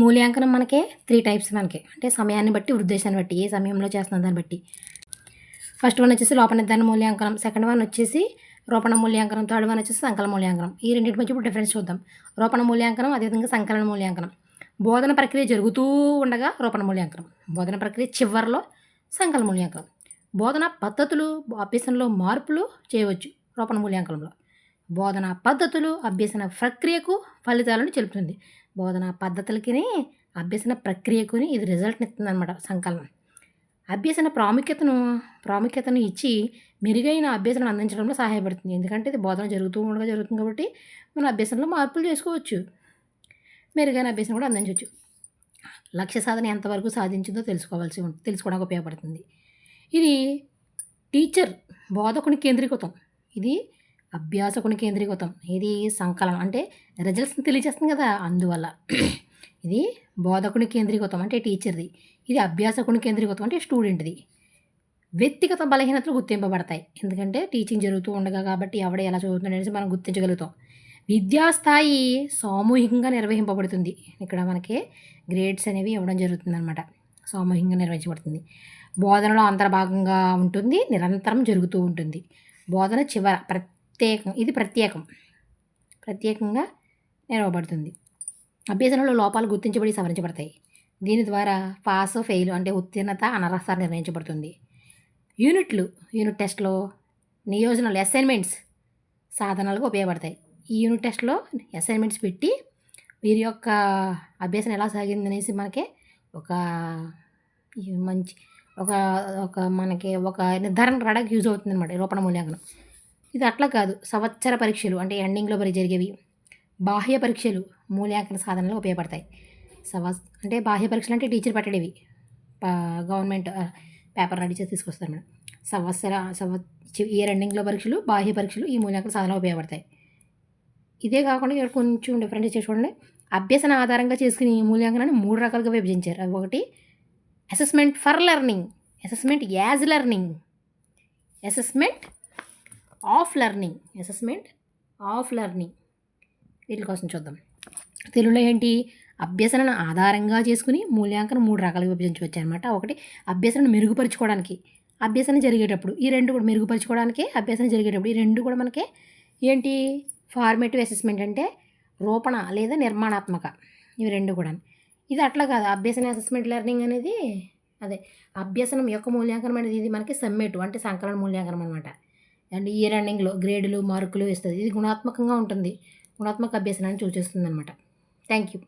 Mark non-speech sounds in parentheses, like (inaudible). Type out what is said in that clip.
మూల్యాంకనం మనకి three types మనకి. అంటే సమయాన్ని బట్టి ఉద్దేశాన్ని బట్టి ఏ సమయంలో చేస్తున్న దాన్ని బట్టి. ఫస్ట్ వన్ వచ్చేసి లోప నిర్ధారణ మూల్యాంకనం. సెకండ్ వన్ వచ్చేసి రూపణ మూల్యాంకనం. థర్డ్ వన్ వచ్చేసి సంకలన మూల్యాంకనం. ఈ రెండింటి మధ్య ఇప్పుడు డిఫరెన్స్ చూద్దాం. రూపణ మూల్యాంకనం అదేవిధంగా సంకలన మూల్యాంకనం. బోధన ప్రక్రియ జరుగుతూ ఉండగా రూపణ మూల్యాంకనం. బోధన ప్రక్రియ చివరిలో సంకలన మూల్యాంకనం. బోధన పద్ధతులు అభ్యసనలో మార్పులు చేయవచ్చు రూపణ మూల్యాంకనంలో. బోధన పద్ధతులు అభ్యసన ప్రక్రియకు ఫలితాలను చెబుతుంది. బోధన పద్ధతులకి అభ్యసన ప్రక్రియకుని ఇది రిజల్ట్ని ఇస్తుందన్నమాట సంకలనం. అభ్యసన ప్రాముఖ్యతను ప్రాముఖ్యతను ఇచ్చి మెరుగైన అభ్యసనను అందించడంలో సహాయపడుతుంది. ఎందుకంటే ఇది బోధన జరుగుతూ ఉండగా జరుగుతుంది కాబట్టి మన అభ్యసనలో మార్పులు చేసుకోవచ్చు. మెరుగైన అభ్యసనం కూడా అందించవచ్చు. లక్ష్య సాధన ఎంతవరకు సాధించిందో తెలుసుకోవాల్సి ఉంటుంది తెలుసుకోవడానికి ఉపయోగపడుతుంది. ఇది టీచర్ బోధకుని కేంద్రీకృతం. ఇది అభ్యాసకుని కేంద్రీకృతం. ఇది సంకలనం. అంటే రిజల్ట్స్ని తెలియజేస్తుంది కదా అందువల్ల. (clears throat) ఇది బోధకుని కేంద్రీకృతం అంటే టీచర్ది ఇది అభ్యాసకుని కేంద్రీకృతం అంటే స్టూడెంట్ది వ్యక్తిగత బలహీనతలు గుర్తింపబడతాయి. ఎందుకంటే టీచింగ్ జరుగుతూ ఉండగా కాబట్టి ఎవడ ఎలా చదువుతుంది అనేసి మనం గుర్తించగలుగుతాం. విద్యాస్థాయి సామూహికంగా నిర్వహింపబడుతుంది. ఇక్కడ మనకి గ్రేడ్స్ అనేవి ఇవ్వడం జరుగుతుంది అనమాట సామూహికంగా నిర్వహించబడుతుంది. బోధనలో అంతర్భాగంగా ఉంటుంది. నిరంతరం జరుగుతూ ఉంటుంది. బోధన చివర ప్రతి ప్రత్యేకం ఇది ప్రత్యేకం. ప్రత్యేకంగా నిర్వబడుతుంది అభ్యసనలో లోపాలు గుర్తించబడి సవరించబడతాయి. దీని ద్వారా పాస్ ఫెయిల్ అంటే ఉత్తీర్ణత అనర్హత నిర్ణయించబడుతుంది. యూనిట్లు యూనిట్ టెస్ట్లో నియోజనాలు అసైన్మెంట్స్ సాధనాలుగా ఉపయోగపడతాయి. ఈ యూనిట్ టెస్ట్లో అసైన్మెంట్స్ పెట్టి వీరి యొక్క అభ్యాసం ఎలా సాగింది అనేసి మనకి ఒక మంచి ఒక ఒక మనకి ఒక నిర్ధారణ రావడానికి యూజ్ అవుతుంది అనమాట రూపణ మూల్యాంకనం. ఇది అట్లా కాదు. సంవత్సర పరీక్షలు అంటే ఎండింగ్లో మరి జరిగేవి. బాహ్య పరీక్షలు మూల్యాంకన సాధనలో ఉపయోగపడతాయి. సవ అంటే బాహ్య పరీక్షలు అంటే టీచర్ పెట్టడేవి. గవర్నమెంట్ పేపర్ రెడీ చేసి తీసుకొస్తారు మేడం. సంవత్సర సంవ ఇయర్ ఎండింగ్లో పరీక్షలు బాహ్య పరీక్షలు ఈ మూల్యాంకన సాధనలో ఉపయోగపడతాయి. ఇదే కాకుండా ఇక్కడ కొంచెం డిఫరెంట్ చేసి చూడండి. అభ్యసన ఆధారంగా చేసుకుని మూల్యాంకనాన్ని మూడు రకాలుగా విభజించారు. అవి ఒకటి assessment for learning assessment as learning assessment of learning assessment of learning. వీటి కోసం చూద్దాం. తెలుగులో ఏంటి? అభ్యసనను ఆధారంగా చేసుకుని మూల్యాంకనం మూడు రకాలుగా విభజించవచ్చు అనమాట ఒకటి అభ్యసనను మెరుగుపరుచుకోవడానికి. అభ్యసన జరిగేటప్పుడు ఈ రెండు కూడా మెరుగుపరచుకోవడానికి అభ్యసన జరిగేటప్పుడు ఈ రెండు కూడా మనకి ఏంటి? ఫార్మేటివ్ అసెస్మెంట్ అంటే రూపణ లేదా నిర్మాణాత్మక. ఇవి రెండు కూడా ఇది అట్లా కాదు. అభ్యసన అసెస్మెంట్ లెర్నింగ్ అనేది అదే. అభ్యసనం యొక్క మూల్యాంకనం అనేది ఇది మనకి సమ్మేటు అంటే సంకలన మూల్యాంకనం అనమాట అండ్ ఇయర్ రన్నింగ్లో గ్రేడులు మార్కులు ఇస్తుంది ఇది గుణాత్మకంగా ఉంటుంది. గుణాత్మక అభ్యసనాన్ని సూచిస్తుంది అనమాట థ్యాంక్ యూ